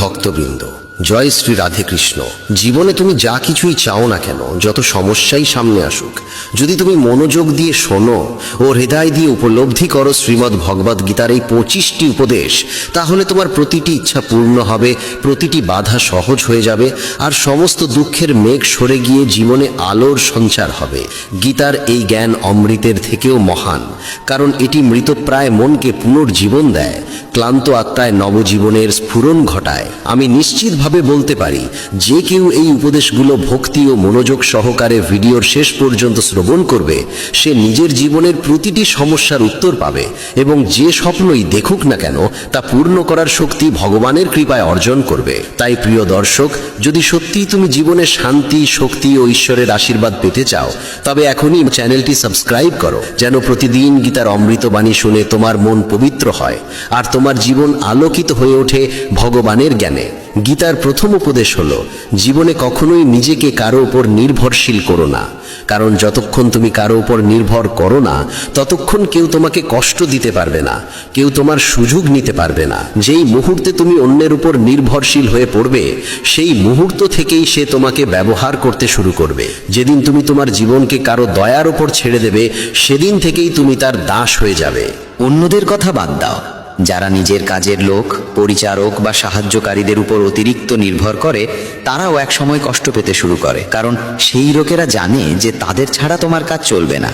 ভক্তবৃন্দ। জয় শ্রী রাধে কৃষ্ণ। জীবনে তুমি যা কিছুই চাও না কেন, যত সমস্যাই সামনে আসুক, যদি তুমি মনোযোগ দিয়ে শোনো ও হৃদয় দিয়ে উপলব্ধি করো শ্রীমদ্ ভগবদ গীতার এই পঁচিশটি উপদেশ, তাহলে তোমার প্রতিটি ইচ্ছা পূর্ণ হবে, প্রতিটি বাধা সহজ হয়ে যাবে, আর সমস্ত দুঃখের মেঘ সরে গিয়ে জীবনে আলোর সঞ্চার হবে। গীতার এই জ্ঞান অমৃতের থেকেও মহান, কারণ এটি মৃতপ্রায় মনকে পুনর্জীবন দেয়, ক্লান্ত আত্মায় নবজীবনের স্ফুরণ ঘটায়। আমি নিশ্চিতভাবে বলতে পারি? যে কেউ এই উপদেশগুলো ভক্তি ও মনোযোগ সহকারে ভিডিওর শেষ পর্যন্ত শ্রবণ করবে, সে নিজের জীবনের প্রতিটি সমস্যার উত্তর পাবে এবং যে স্বপ্নই দেখুক না কেন, তা পূর্ণ করার শক্তি ভগবানের কৃপায় অর্জন করবে। তাই প্রিয় দর্শক, যদি সত্যিই তুমি জীবনে শান্তি, শক্তি ও ঈশ্বরের আশীর্বাদ পেতে চাও, তবে এখনই চ্যানেলটি সাবস্ক্রাইব করো, যেন প্রতিদিন গীতার অমৃতবাণী শুনে তোমার মন পবিত্র হয়, আর তোমার জীবন আলোকিত হয়ে ওঠে ভগবানের জ্ঞানে। গীতার প্রথম উপদেশ হলো, জীবনে কখনোই নিজেকে কারও উপর নির্ভরশীল করো না। কারণ যতক্ষণ তুমি কারও উপর নির্ভর করো না, ততক্ষণ কেউ তোমাকে কষ্ট দিতে পারবে না, কেউ তোমার সুযোগ নিতে পারবে না। যেই মুহূর্তে তুমি অন্যের উপর নির্ভরশীল হয়ে পড়বে, সেই মুহূর্ত থেকেই সে তোমাকে ব্যবহার করতে শুরু করবে। যেদিন তুমি তোমার জীবনকে কারও দয়ার উপর ছেড়ে দেবে, সেদিন থেকেই তুমি তার দাস হয়ে যাবে। অন্যদের কথা বাদ দাও। যারা নিজের কাজের লোক, পরিচারক বা সাহায্যকারীদের উপর অতিরিক্ত নির্ভর করে, তারাও এক সময় কষ্ট পেতে শুরু করে। কারণ সেই লোকেরা জানে যে তাদের ছাড়া তোমার কাজ চলবে না।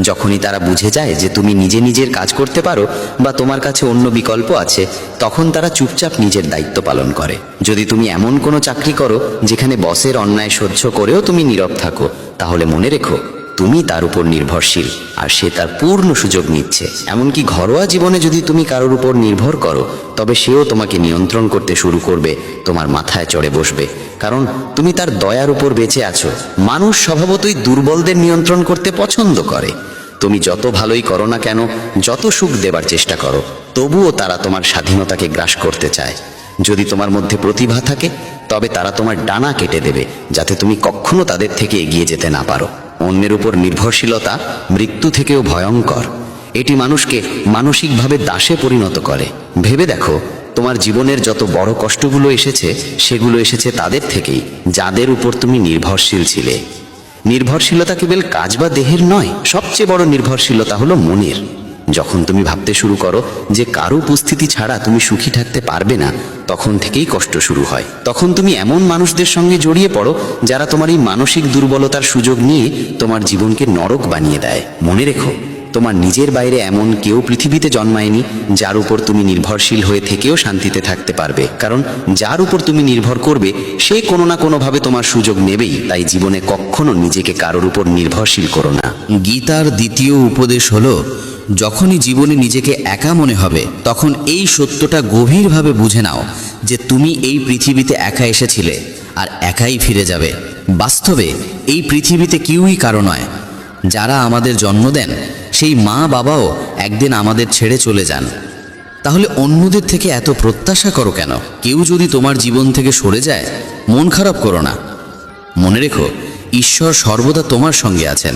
যখনই তারা বুঝে যায় যে তুমি নিজে নিজের কাজ করতে পারো বা তোমার কাছে অন্য বিকল্প আছে, তখন তারা চুপচাপ নিজের দায়িত্ব পালন করে। যদি তুমি এমন কোনো চাকরি করো, যেখানে বসের অন্যায় সহ্য করেও তুমি নীরব থাকো, তাহলে মনে রেখো তুমি তার উপর নির্ভরশীল, আর সে তার পূর্ণ সুযোগ নিচ্ছে। এমনকি ঘরোয়া জীবনে যদি তুমি কারোর উপর নির্ভর করো, তবে সেও তোমাকে নিয়ন্ত্রণ করতে শুরু করবে, তোমার মাথায় চড়ে বসবে। কারণ তুমি তার দয়ার উপর বেঁচে আছো। মানুষ স্বভাবতই দুর্বলদের নিয়ন্ত্রণ করতে পছন্দ করে। তুমি যত ভালোই করো না কেন, যত সুখ দেবার চেষ্টা করো, তবুও তারা তোমার স্বাধীনতাকে গ্রাস করতে চায়। যদি তোমার মধ্যে প্রতিভা থাকে, তবে তারা তোমার ডানা কেটে দেবে, যাতে তুমি কখনো তাদের থেকে এগিয়ে যেতে না পারো। অন্যের উপর নির্ভরশীলতা মৃত্যু থেকেও ভয়ঙ্কর। এটি মানুষকে মানসিকভাবে দাসে পরিণত করে। ভেবে দেখো, তোমার জীবনের যত বড় কষ্টগুলো এসেছে, সেগুলো এসেছে তাদের থেকেই, যাদের উপর তুমি নির্ভরশীল ছিলে। নির্ভরশীলতা কেবল কাজ বা দেহের নয়, সবচেয়ে বড় নির্ভরশীলতা হলো মনের। যখন তুমি ভাবতে শুরু করো যে কারও উপস্থিতি ছাড়া তুমি সুখী থাকতে পারবে না, তখন থেকেই কষ্ট শুরু হয়। তখন তুমি এমন মানুষদের সঙ্গে জড়িয়ে পড়ো যারা তোমার এই মানসিক দুর্বলতার সুযোগ নিয়ে তোমার জীবনকে নরক বানিয়ে দেয়। মনে রেখো, তোমার নিজের বাইরে এমন কেউ পৃথিবীতে জন্মায়নি যার উপর তুমি নির্ভরশীল হয়ে থেকেও শান্তিতে থাকতে পারবে। কারণ যার উপর তুমি নির্ভর করবে, সে কোনো না কোনোভাবে তোমার সুযোগ নেবেই। তাই জীবনে কখনো নিজেকে কারোর উপর নির্ভরশীল করো না। গীতার দ্বিতীয় উপদেশ হলো যখনই জীবনে নিজেকে একা মনে হবে, তখন এই সত্যটা গভীরভাবে বুঝে নাও যে তুমি এই পৃথিবীতে একা এসেছিলে আর একাই ফিরে যাবে। বাস্তবে এই পৃথিবীতে কেউই কারও নয়। যারা আমাদের জন্ম দেন, সেই মা বাবাও একদিন আমাদের ছেড়ে চলে যান। তাহলে অন্যদের থেকে এত প্রত্যাশা করো কেন? কেউ যদি তোমার জীবন থেকে সরে যায়, মন খারাপ করো না। মনে রেখো, ঈশ্বর সর্বদা তোমার সঙ্গে আছেন।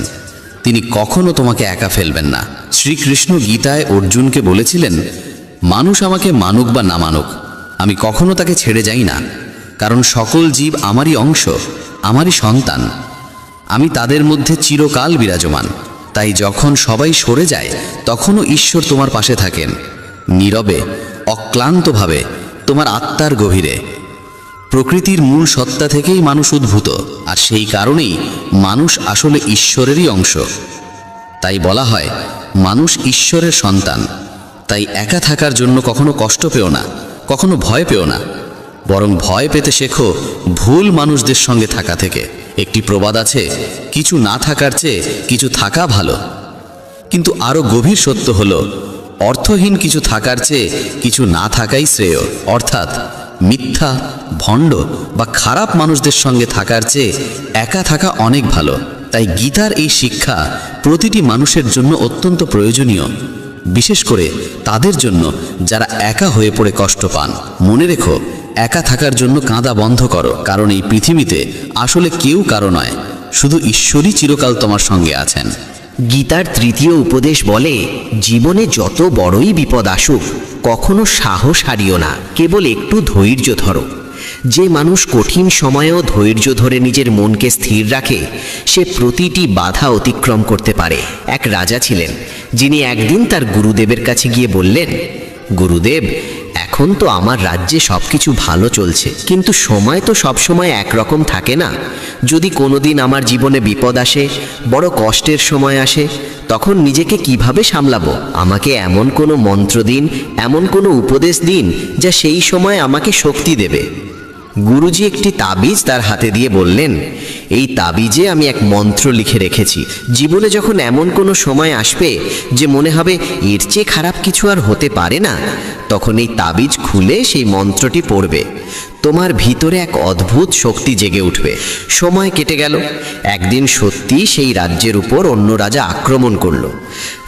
তিনি কখনো তোমাকে একা ফেলবেন না। শ্রীকৃষ্ণ গীতায় অর্জুনকে বলেছিলেন, মানুষ আমাকে মানুক বা না মানুক, আমি কখনো তাকে ছেড়ে যাই না, কারণ সকল জীব আমারই অংশ, আমারই সন্তান। আমি তাদের মধ্যে চিরকাল বিরাজমান, তাই যখন সবাই সরে যায়, তখনও ঈশ্বর তোমার পাশে থাকেন। নীরবে, অক্লান্তভাবে, তোমার আত্মার গভীরে প্রকৃতির মূল সত্তা থেকেই মানুষ উদ্ভূত, আর সেই কারণেই মানুষ আসলে ঈশ্বরেরই অংশ। তাই বলা হয়, মানুষ ঈশ্বরের সন্তান। তাই একা থাকার জন্য কখনো কষ্ট পেও না, কখনো ভয় পেও না। বরং ভয় পেতে শেখো, ভুল মানুষদের সঙ্গে থাকা থেকে। একটি প্রবাদ আছে, কিছু না থাকার চেয়ে কিছু থাকা ভালো। কিন্তু আরও গভীর সত্য হলো, অর্থহীন কিছু থাকার চেয়ে কিছু না থাকাই শ্রেয়। অর্থাৎ মিথ্যা, ভণ্ড বা খারাপ মানুষদের সঙ্গে থাকার চেয়ে একা থাকা অনেক ভালো। তাই গীতার এই শিক্ষা প্রতিটি মানুষের জন্য অত্যন্ত প্রয়োজনীয়। বিশেষ করে তাদের জন্য যারা একা হয়ে পড়ে কষ্ট পান। মনে রেখো, একা থাকার জন্য কাঁদা বন্ধ করো, কারণ এই পৃথিবীতে আসলে কেউ কারও নয়। শুধু ঈশ্বরই চিরকাল তোমার সঙ্গে আছেন। গীতার তৃতীয় উপদেশ বলে, জীবনে যত বড়ই বিপদ আসুক, কখনো সাহস হারিও না, কেবল একটু ধৈর্য ধরো। যে মানুষ কঠিন সময়েও ধৈর্য ধরে নিজের মনকে স্থির রাখে, সে প্রতিটি বাধা অতিক্রম করতে পারে। এক রাজা ছিলেন, যিনি একদিন তার গুরুদেবের কাছে গিয়ে বললেন, গুরুদেব এখন তো আমার রাজ্যে সব কিছু ভালো চলছে, কিন্তু সময় তো সব সময় একরকম থাকে না। যদি কোনোদিন আমার জীবনে বিপদ আসে, বড় কষ্টের সময় আসে, তখন নিজেকে কীভাবে সামলাবো? আমাকে এমন কোনো মন্ত্র দিন, এমন কোনো উপদেশ দিন, যা সেই সময় আমাকে শক্তি দেবে। গুরুজি একটি তাবিজ তার হাতে দিয়ে বললেন, এই তাবিজে আমি এক মন্ত্র লিখে রেখেছি। জীবনে যখন এমন কোনো সময় আসবে যে মনে হবে এর চেয়ে খারাপ কিছু আর হতে পারে না, তখন এই তাবিজ খুলে সেই মন্ত্রটি পড়বে। তোমার ভিতরে এক অদ্ভুত শক্তি জেগে উঠবে। সময় কেটে গেল। একদিন সত্যি সেই রাজ্যের উপর অন্য রাজা আক্রমণ করল।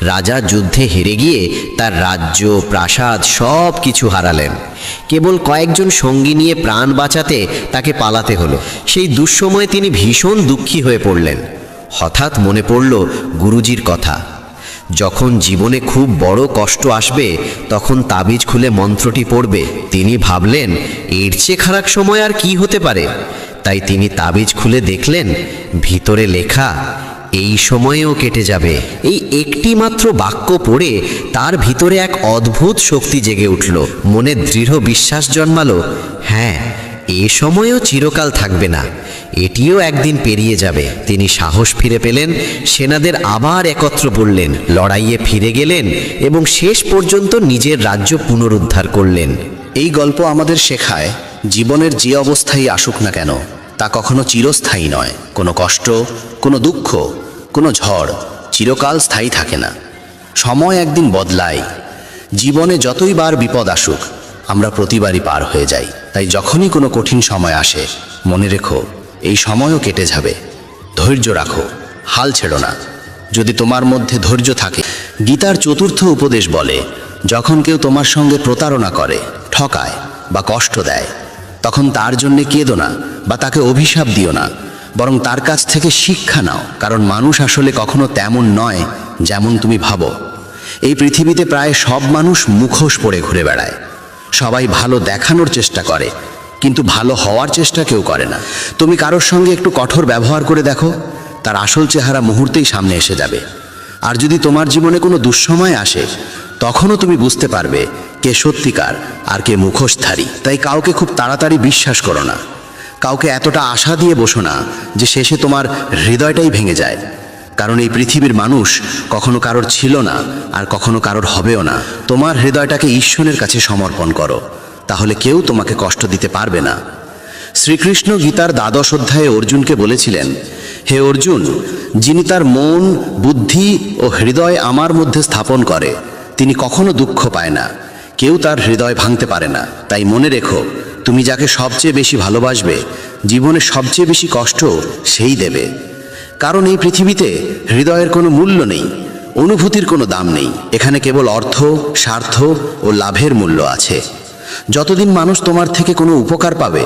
রাজা যুদ্ধে হেরে গিয়ে তার রাজ্য, প্রাসাদ সব কিছু হারালেন। কেবল কয়েকজন সঙ্গী নিয়ে প্রাণ বাঁচাতে তাকে পালাতে হলো। সেই দুঃসময়ে তিনি ভীষণ দুঃখী হয়ে পড়লেন। হঠাৎ মনে পড়ল গুরুজির কথা। যখন জীবনে খুব বড় কষ্ট আসবে, তখন তাবিজ খুলে মন্ত্রটি পড়বে। তিনি ভাবলেন, এর চেয়ে খারাপ সময় আর কি হতে পারে? তাই তিনি তাবিজ খুলে দেখলেন, ভিতরে লেখা, এই সময়েও কেটে যাবে। এই একটি মাত্র বাক্য পড়ে তার ভিতরে এক অদ্ভুত শক্তি জেগে উঠল। মনে দৃঢ় বিশ্বাস জন্মালো হ্যাঁ এ সময়ও চিরকাল থাকবে না। এটিও একদিন পেরিয়ে যাবে। তিনি সাহস ফিরে পেলেন, সেনাদের আবার একত্র বললেন লড়াইয়ে ফিরে গেলেন এবং শেষ পর্যন্ত নিজের রাজ্য পুনরুদ্ধার করলেন। এই গল্প আমাদের শেখায়, জীবনের যে অবস্থায় আসুক না কেন, তা কখনো চিরস্থায়ী নয়। কোনো কষ্ট, কোনো দুঃখ, কোনো ঝড় চিরকাল স্থায়ী থাকে না। সময় একদিন বদলায়। জীবনে যতই বার বিপদ আসুক আমরা প্রতিবারই পার হয়ে যাই। তাই যখনই কোনো কঠিন সময় আসে, মনে রেখো, এই সময়ও কেটে যাবে। ধৈর্য রাখো, হাল ছেড়ো না। যদি তোমার মধ্যে ধৈর্য থাকে, গীতার চতুর্থ উপদেশ বলে, যখন কেউ তোমার সঙ্গে প্রতারণা করে, ঠকায় বা কষ্ট দেয়, তখন তার জন্য কেঁদো না বা তাকে অভিশাপ দিও না, বরং তার কাছ থেকে শিক্ষা নাও, কারণ মানুষ আসলে কখনো তেমন নয় যেমন তুমি ভাবো। এই পৃথিবীতে প্রায় সব মানুষ মুখোশ পরে ঘুরে বেড়ায়। সবাই ভালো দেখানোর চেষ্টা করে, কিন্তু ভালো হওয়ার চেষ্টা কেউ করে না। তুমি কারোর সঙ্গে একটু কঠোর ব্যবহার করে দেখো, তার আসল চেহারা মুহূর্তেই সামনে এসে যাবে। আর যদি তোমার জীবনে কোনো দুঃসময় আসে, তখনও তুমি বুঝতে পারবে কে সত্যিকার আর কে মুখোশধারী। তাই কাউকে খুব তাড়াতাড়ি বিশ্বাস করো না। কাউকে এতটা আশা দিয়ে বসো না যে শেষে তোমার হৃদয়টাই ভেঙে যায়। কারণ এই পৃথিবীর মানুষ কখনো কারোর ছিল না আর কখনো কারোর হবেও না। তোমার হৃদয়টাকে ঈশ্বরের কাছে সমর্পণ করো, তাহলে কেউ তোমাকে কষ্ট দিতে পারবে না। শ্রীকৃষ্ণ গীতার দ্বাদশ অধ্যায়ে অর্জুনকে বলেছিলেন, হে অর্জুন, যিনি তার মন, বুদ্ধি ও হৃদয় আমার মধ্যে স্থাপন করে, তিনি কখনো দুঃখ পায় না। কেউ তার হৃদয় ভাঙতে পারে না। তাই মনে রেখো, তুমি যাকে সবচেয়ে বেশি ভালোবাসবে, জীবনে সবচেয়ে বেশি কষ্ট সেই দেবে। কারণ এই পৃথিবীতে হৃদয়ের কোনো মূল্য নেই, অনুভূতির কোনো দাম নেই। এখানে কেবল অর্থ, স্বার্থ ও লাভের মূল্য আছে। যতদিন মানুষ তোমার থেকে কোনো উপকার পাবে,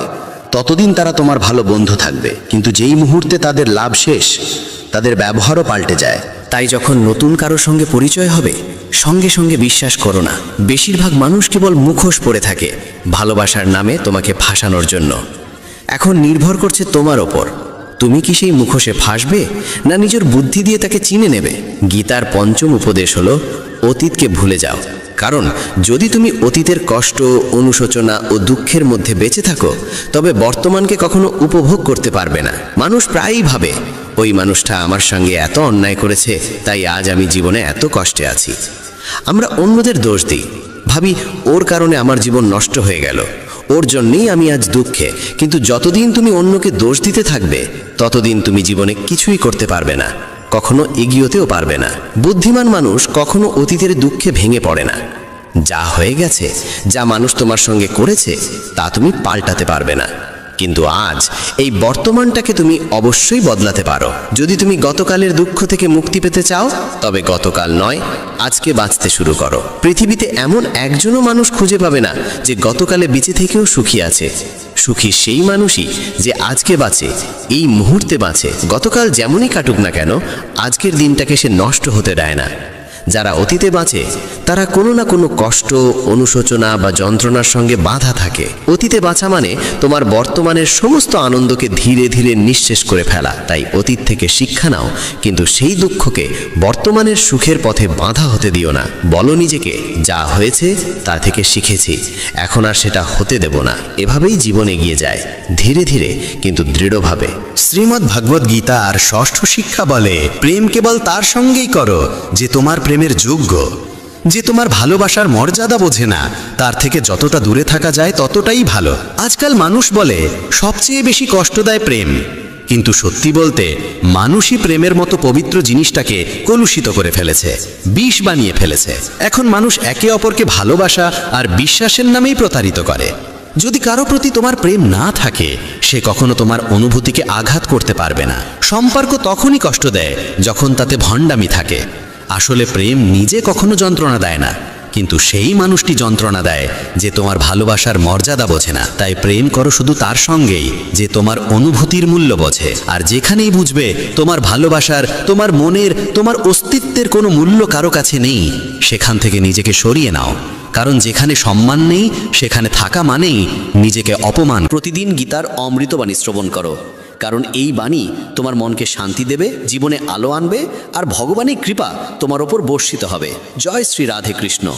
ততদিন তারা তোমার ভালো বন্ধু থাকবে। কিন্তু যেই মুহূর্তে তাদের লাভ শেষ, তাদের ব্যবহারও পাল্টে যায়। তাই যখন নতুন কারোর সঙ্গে পরিচয় হবে, সঙ্গে সঙ্গে বিশ্বাস করো না। বেশিরভাগ মানুষ কেবল মুখোশ পড়ে থাকে, ভালোবাসার নামে তোমাকে ফাঁসানোর জন্য। এখন নির্ভর করছে তোমার ওপর। তুমি কি সেই মুখোশে ফাঁসবে? না নিজের বুদ্ধি দিয়ে তাকে চিনে নেবে? গীতার পঞ্চম উপদেশ হলো, অতীতকে ভুলে যাও। কারণ, যদি তুমি অতীতের কষ্ট, অনুশোচনা ও দুঃখের মধ্যে বেঁচে থাকো, তবে বর্তমানকে কখনো উপভোগ করতে পারবে না। মানুষ প্রায়ই ভাবে, ওই মানুষটা আমার সঙ্গে এত অন্যায় করেছে, তাই আজ আমি জীবনে এত কষ্টে আছি। আমরা অন্যদের দোষ দিই। ভাবি, ওর কারণে আমার জীবন নষ্ট হয়ে গেল। ওর জন্যেই আমি আজ দুঃখে। কিন্তু যতদিন তুমি অন্যকে দোষ দিতে থাকবে, ততদিন তুমি জীবনে কিছুই করতে পারবে না। কখনো এগিয়েতেও পারবে না। বুদ্ধিমান মানুষ কখনো অতীতের দুঃখে ভেঙে পড়ে না। যা হয়ে গেছে, যা মানুষ তোমার সঙ্গে করেছে, তা তুমি পাল্টাতে পারবে না। কিন্তু আজ এই বর্তমানটাকে তুমি অবশ্যই বদলাতে পারো। যদি তুমি গতকালের দুঃখ থেকে মুক্তি পেতে চাও, তবে গতকাল নয়, আজকে বাঁচতে শুরু করো। পৃথিবীতে এমন একজনও মানুষ খুঁজে পাবে না যে গতকালে বেঁচে থেকেও সুখী আছে। সুখী সেই মানুষই যে আজকে বাঁচে, এই মুহূর্তে বাঁচে। গতকাল যেমনই কাটুক না কেন, আজকের দিনটাকে সে নষ্ট হতে দেয় না। যারা অতীতে বাঁচে, তারা কোনো না কোনো কষ্ট, অনুশোচনা বা যন্ত্রণার সঙ্গে বাধা থাকে। অতীতে বাঁচা মানে তোমার বর্তমানের সমস্ত আনন্দকে ধীরে ধীরে নিঃশেষ করে ফেলা। তাই অতীত থেকে শিক্ষা নাও, কিন্তু সেই দুঃখকে বর্তমানের সুখের পথে বাধা হতে দিও না। বলো নিজেকে, যা হয়েছে, তা থেকে শিখেছি। এখন আর সেটা হতে দেব না। এভাবেই জীবন এগিয়ে যায়। ধীরে ধীরে, কিন্তু দৃঢ়ভাবে। শ্রীমদ্ ভগবদ গীতা আর ষষ্ঠ শিক্ষা বলে, প্রেম কেবল তার সঙ্গেই করো, যে তোমার প্রেমের যোগ্য। যে তোমার ভালোবাসার মর্যাদা বোঝে না, তার থেকে যতটা দূরে থাকা যায় ততটাই ভালো। আজকাল মানুষ বলে, সবচেয়ে বেশি কষ্ট দেয় প্রেম। কিন্তু সত্যি বলতে, মানুষই প্রেমের মতো পবিত্র জিনিসটাকে কলুষিত করে ফেলেছে, বিষ বানিয়ে ফেলেছে। এখন মানুষ একে অপরকে ভালোবাসা আর বিশ্বাসের নামেই প্রতারিত করে। যদি কারও প্রতি তোমার প্রেম না থাকে, সে কখনো তোমার অনুভূতিকে আঘাত করতে পারবে না। সম্পর্ক তখনই কষ্ট দেয়, যখন তাতে ভণ্ডামি থাকে। আসলে প্রেম নিজে কখনো যন্ত্রণা দেয় না। কিন্তু সেই মানুষটি যন্ত্রণা দেয় যে তোমার ভালোবাসার মর্যাদা বোঝে না। তাই প্রেম করো শুধু তার সঙ্গেই, যে তোমার অনুভূতির মূল্য বোঝে। আর যেখানেই বুঝবে, তোমার ভালোবাসার, তোমার মনের, তোমার অস্তিত্বের কোনো মূল্য কারও কাছে নেই। সেখান থেকে নিজেকে সরিয়ে নাও। কারণ যেখানে সম্মান নেই, সেখানে থাকা মানেই নিজেকে অপমান। প্রতিদিন গীতার অমৃতবাণী শ্রবণ করো। কারণ এই বাণী তোমার মনকে শান্তি দেবে, জীবনে আলো আনবে, আর ভগবানের কৃপা তোমার ওপর বর্ষিত হবে। জয় শ্রী রাধে কৃষ্ণ।